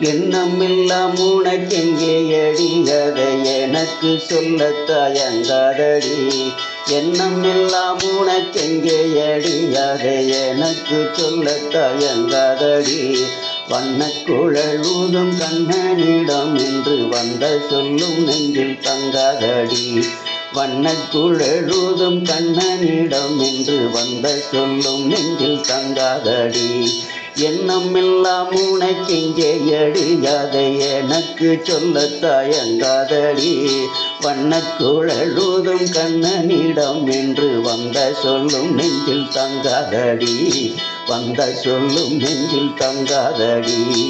எண்ணமெல்லாம் உனக்கெங்கே அடி எனக்கு சொல்ல தயங்காதடி. எண்ணமெல்லாம் உனக்கெங்கே அடி எனக்கு சொல்ல தயங்காதடி. வண்ணக்குழல் ஊதும் கண்ணனிடம் என்று வந்த சொல்லும் நெஞ்சில் தங்காதடி. வண்ணக்குழலூதும் கண்ணனிடம் என்று வந்த சொல்லும் நெஞ்சில் தங்காதடி. எண்ணமெல்லாம் உனக்கிங்கே அடி எனக்கு சொல்ல தயங்காதடி. வண்ணக்குழலூதும் கண்ணனிடம் என்று வந்த சொல்லும் நெஞ்சில் தங்காதடி. வந்த சொல்லும் நெஞ்சில் தங்காதடி.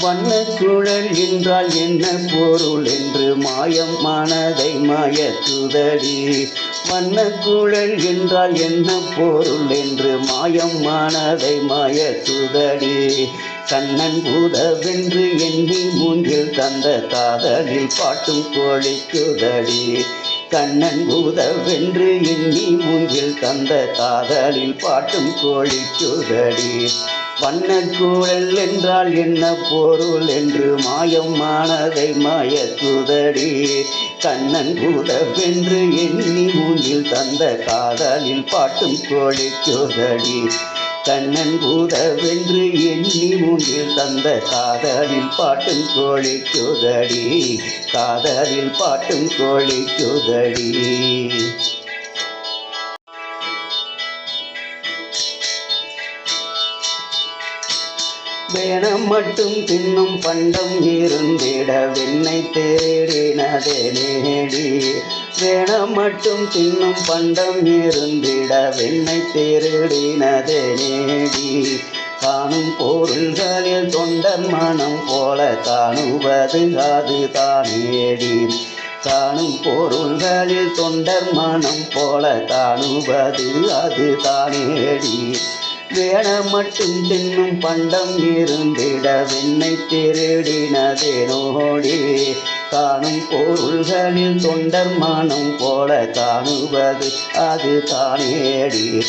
வண்ணக்குழல் என்றால் என்ன பொருள் என்று மாயம் மனதை மாயத்துதடி. வண்ணக்குழல் என்றால் என்ன பொருள் என்று மாயம் மனதை சுதடி. கண்ணன் பூதவென்று எண்ணி மூங்கில் தந்த காதலில் பாட்டும் கோழி சுதடி கண்ணன் பூதவென்று எண்ணி மூங்கில் தந்த காதலில் பாட்டும் கோழி சுதடி வண்ணக்கூழல் என்றால் என்ன பொருள் என்று மாயம் மானதை மாயக்குதடி கண்ணன் பூதவென்று எண்ணி மூங்கில் தந்த காதலில் பாட்டும் கோழி சுதடி. கண்ணன் பூதவென்று எண்ணி மூங்கில் தந்த காதலில் பாட்டும் கோழி சுதடி. காதலில் பாட்டும் கோழி சுதடி. வேணம் மட்டும் தின்னும் பண்டம் இருந்திட வெண்ணை தேடினதே நேடி. வேணம் மட்டும் தின்னும் பண்டம் இருந்திட வெண்ணை தேடினதே நேடி. காணும் பொருள்களில் தொண்டர் மனம் போல காணுவது அது தானேடி காணும் பொருள்களில் தொண்டர் மனம் போல காணுவது அது தானேடி வேண மட்டும் தின்னும் பண்டம் இருந்திட வெண்ணை திருடினதே நோடி. காணும் பொருள்களில் தொண்டர் மனம் போல காணுவது அது தானேடி.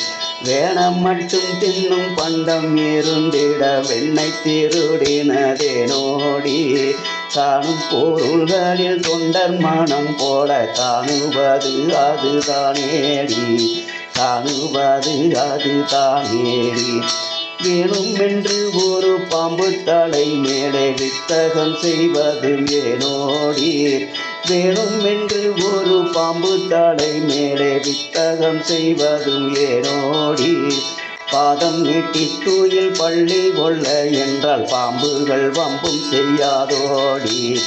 வேணம் மட்டும் தின்னும் பண்டம் இருந்திட வெண்ணை திருடினதே நோடி. காணும் பொருள்களில் தொண்டர் மனம் போல காணுவது அது தானேடி. காணுவது அது தானேடி. வேணும் என்று ஒரு பாம்பு தலை மேலே வித்தகம் செய்வது ஏனோடி. வேணும் என்று ஒரு பாம்பு தலை மேலே வித்தகம் செய்வதும் ஏனோடி. பாதம் நீட்டி தூயில் பள்ளி கொள்ள என்றால் பாம்புகள் வம்பும் செய்யாதோடி.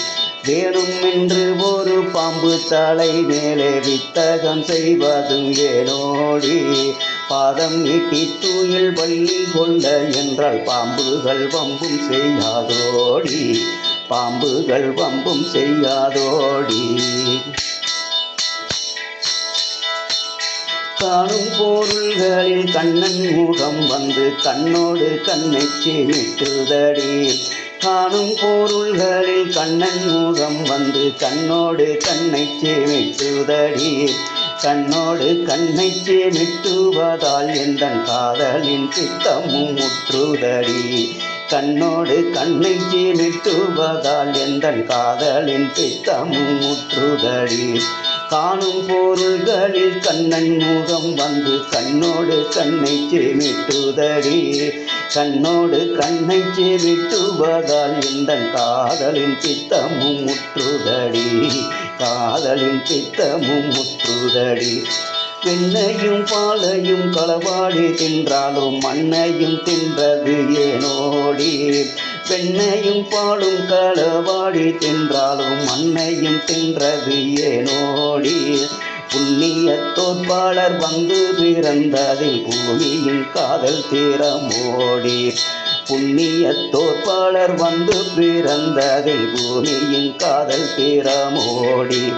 வேணும் என்று ஒரு பாம்பு தலை மேலே வித்தகம் செய்வதும் ஏனோடி பாதம் நீட்டி தூயில் பள்ளி கொள்ள என்றால் பாம்புகள் வம்பும் செய்யாதோடி. பாம்புகள் வம்பும் செய்யாதோடி. காணும் பொருள்களில் கண்ணன் முகம் வந்து கண்ணோடு கண்ணை சீமிட்டுதடி காணும் பொருள்களில் கண்ணன் மூகம் வந்து கண்ணோடு கண்ணை சேமித்துதடி கண்ணோடு கண்ணை சேமிட்டுவதால் எந்த காதலின் சித்தமும் முற்றுதடி. கண்ணோடு கண்ணை சேமிட்டுவதால் எந்த காதலின் சித்தமும் முற்றுதடி. காணும் பொருள்களில் கண்ணன் முகம் வந்து கண்ணோடு கண்ணை சேமிட்டுதடி கண்ணோடு கண்ணை சேமிட்டுவதால் இந்த காதலின் சித்தமும் முற்றுதடி காதலின் சித்தமும் முற்றுதடி. பெண்ணையும் பாலையும் களவாடி தின்றாலும் மண்ணையும் தின்றது ஏனோடி. பெண்ணையும் பாலும் களவாடி தின்றாலும் மண்ணையும் தின்றது ஏனோடி. புண்ணிய தோற்பாளர் வந்து பிறந்ததில் பூமியின் காதல் தீரமோடி. புண்ணிய தோற்பாளர் வந்து பிறந்ததில் பூமியின் காதல் தீரமோடி.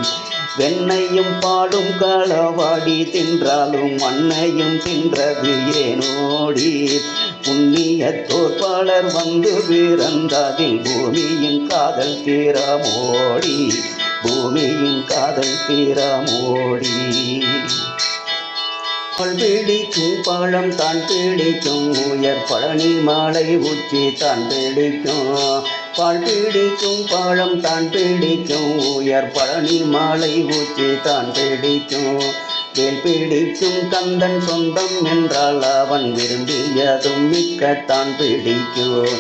வெண்ணையும் பாடும் களவாடி தின்றாலும் மண்ணையும் தின்றது ஏனோடி. புண்ணிய தோற்பாளர் வந்து பிறந்ததில் பூமியின் காதல் தீரமோடி. பூமியின் காதல் தீரமோடி. பால் பிடிக்கும் பழம் தான் பிடிக்கும். உயர் பழனி மாலை உச்சி தான் பிடிக்கும். பால் பிடிக்கும் பழம் தான் பிடிக்கும் உயர் பழனி மாலை ஊச்சி தான் பிடிக்கும். வேல் பிடிக்கும் கந்தன் சொந்தம் என்றால் அவன் விரும்பியதும் மிக்கத்தான் பிடிக்கும்.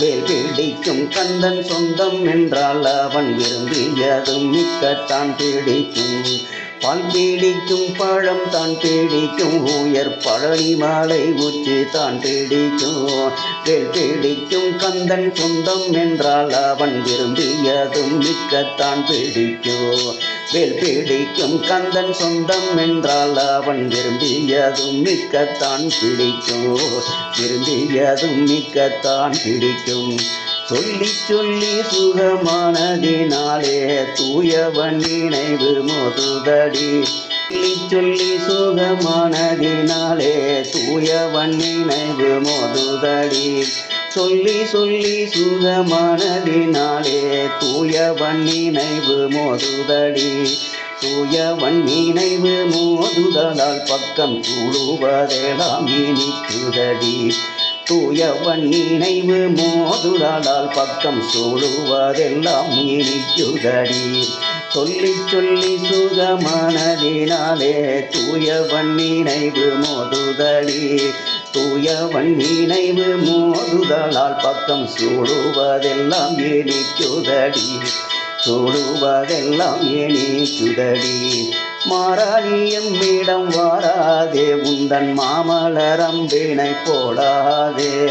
வேல் பிடிக்கும் கந்தன் சொந்தம் என்றால் அவன் விரும்பியதும் மிக்கத்தான் பிடிக்கும். பால் பீடிக்கும் பழம் தான் பீடிக்கும் உயர் பழனி மாலை உச்சி தான் பீடிக்கும். வேல் பீடிக்கும் கந்தன் சொந்தம் என்றால் அவன் விரும்பியதும் மிக்கத்தான் பீடிக்கும். வேல் பீடிக்கும் கந்தன் சொந்தம் என்றால் அவன் விரும்பியதும் மிக்கத்தான் பிடிக்கும். விரும்பியதும் மிக்கத்தான் பிடிக்கும். சொல்லி சொல்லி சுகமானதினாலே தூயவன் நினைவு மோதுதடி சொல்லி சொல்லி சுகமானதினாலே தூயவன் நினைவு மோதுதடி சொல்லி சொல்லி சுகமானதினாலே தூயவன் நினைவு மோதுதடி தூயவன் நினைவு மோதுதலால் பக்கம் கூடுவதெல்லாம் இனிக்குதடி. தூயவன் நினைவு மோதுதலால் பக்கம் சூழுவதெல்லாம் இனிக்குதடி சொல்லி சொல்லி சுகமானதினாலே தூயவன் நினைவு மோதுதடி. தூயவன் நினைவு மோதுதலால் பக்கம் சூடுவதெல்லாம் இனிக்குதடி சூடுவதெல்லாம் இனிக்குதடி மாறாளியம் மீடம் வாராதே உந்தன் மாமலரம்பினை போடாதே.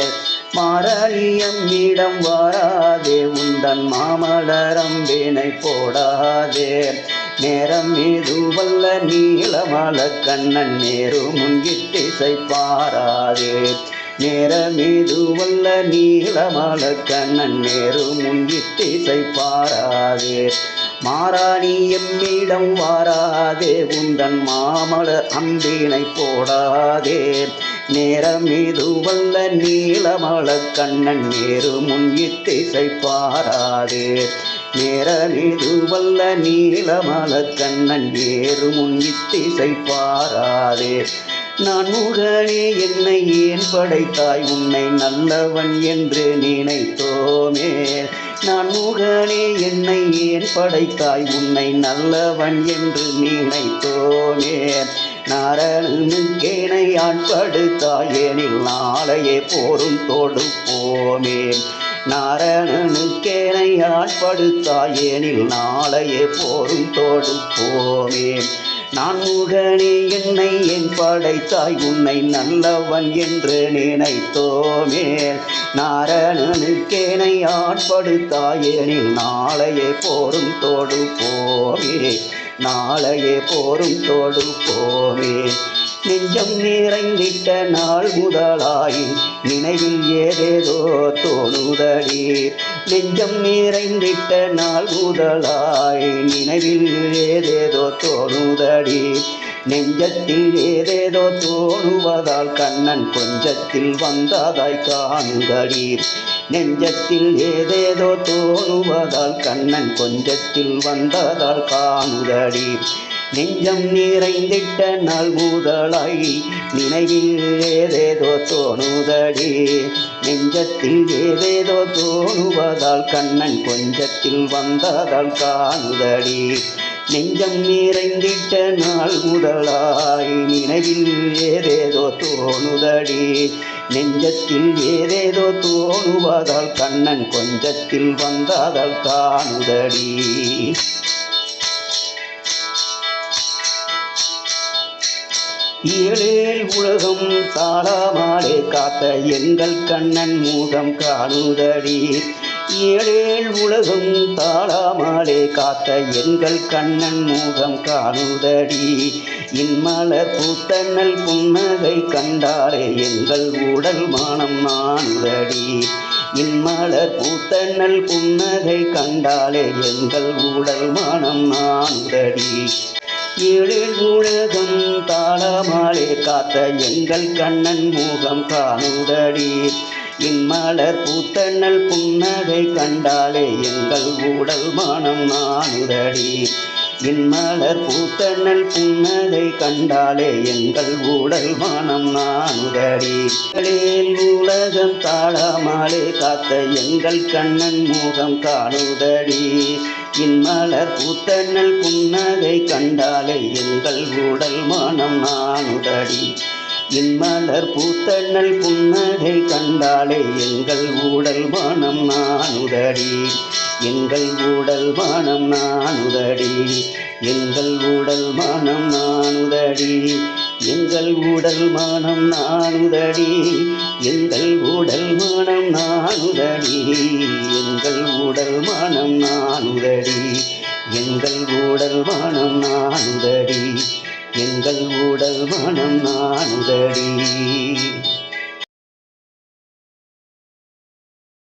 மாறாளியம் மீடம் வாராதே உந்தன் மாமலரம்பினை போடாதே. நேரம் மீது நீளமல கண்ணன் நேரு முன்கிட்டிசை பாராதே. நேரமீது வல்ல நீளமல கண்ணன் நேரு முன்கிட்டிசை பாராதே மாறாணி எம்மிடம் வாராதே உந்தன் மாமல அம்பினை போடாதே. நேரம் இது வல்ல நீளமள கண்ணன் நேரு முன்கிட்டிசை பாராதே நேரம் இது வல்ல நீளமள கண்ணன் நேரு முன்னித்திசை பாராதே நான் முகனே என்னை ஏன் படைத்தாய்? உன்னை நல்லவன் என்று நினைத்தோமே. நான் முகனே என்னை ஏன் படைத்தாய்? உன்னை நல்லவன் என்று நினைத்தோமே. நாரனுக்கேனை ஆட்படுத்தாய் எனில் நாளையே போரும் தொடுப்போமே. நாரணனுக்கேனை ஆட்படுத்தாயேனில் நாளையே போரும் தொடுப்போமே. நான் முகனே என்னை என் படைத்தாய் உன்னை நல்லவன் என்று நினைத்தோமே. நாரணனுக்கேனை ஆட்படுத்தாயேனில் நாளையே போரும் தோடு போமே நாளையே போரும் தொடுப்போமே. நெஞ்சம் நிறைந்திட்ட நாள் முதலாய் நினைவில் ஏதேதோ தோணுதடி. நெஞ்சம் நிறைந்திட்ட நாள் முதலாய் நினைவில் ஏதேதோ தோணுதடி. நெஞ்சத்தில் ஏதேதோ தோணுவதால் கண்ணன் கொஞ்சத்தில் வந்ததாய் காணுதடி நெஞ்சத்தில் ஏதேதோ தோணுவதால் கண்ணன் கொஞ்சத்தில் வந்ததால் காணுதடி நெஞ்சம் நிறைந்திட்ட நாள் மூதலாய் நினைவில் ஏதேதோ தோணுதடி. நெஞ்சத்தில் ஏதேதோ தோணுவதால் கண்ணன் கொஞ்சத்தில் வந்ததால் காணுதடி. நெஞ்சம் நிறைந்திட்ட நாள் முதலாய் நினைவில் ஏதேதோ தோணுதடி. நெஞ்சத்தில் ஏதேதோ தோணுவதால் கண்ணன் கொஞ்சத்தில் வந்ததால் காணுதடி. ஏழேல் உலகம் தாளாமாலே காத்த எங்கள் கண்ணன் மூகம் காணுதடி. ஏழேல் உலகம் தாளாமாலே காத்த எங்கள் கண்ணன் மூகம் காணுதடி. இன்மலர் பூத்தன்னல் புன்னகை கண்டாலே எங்கள் உடல் மானம் நானுதடி இன்மலர் பூத்தன்னல் புன்னகை கண்டாலே எங்கள் உடல் மானம் நானுதடி ஏழில் உலகம் தாளமாலே காத்த எங்கள் கண்ணன் முகம் காணுதடி. இன்மலர் பூத்தண்ணல் புன்னகை கண்டாலே எங்கள் உடல் மனம் நானுதடி இன்மலர் பூத்தண்ணல் புன்னகை கண்டாலே எங்கள் ஊடல் மனம் நானுதடி உலகம் தாழாமலே காத்த எங்கள் கண்ணன் முகம் காணுதடி. இன்மலர் பூத்தனல் புன்னகை கண்டாலே எங்கள் உடல் மனம் நானுடடி இன்மலர் பூத்தண்ணல் புன்னகை கண்டாலே எங்கள் உடல் மனம் நானுடடி எங்கள் உடல் மனம் நானுதடி. எங்கள் உடல் மனம் நானுதடி. எங்கள் உடல் மானம் நானுதடி எங்கள் உடல் மானம் நானுதடி எங்கள் உடல் மானம் நானுதடி எங்கள் உடல் மானம் நானுதடி எங்கள் உடல் மனம் நானுதடி.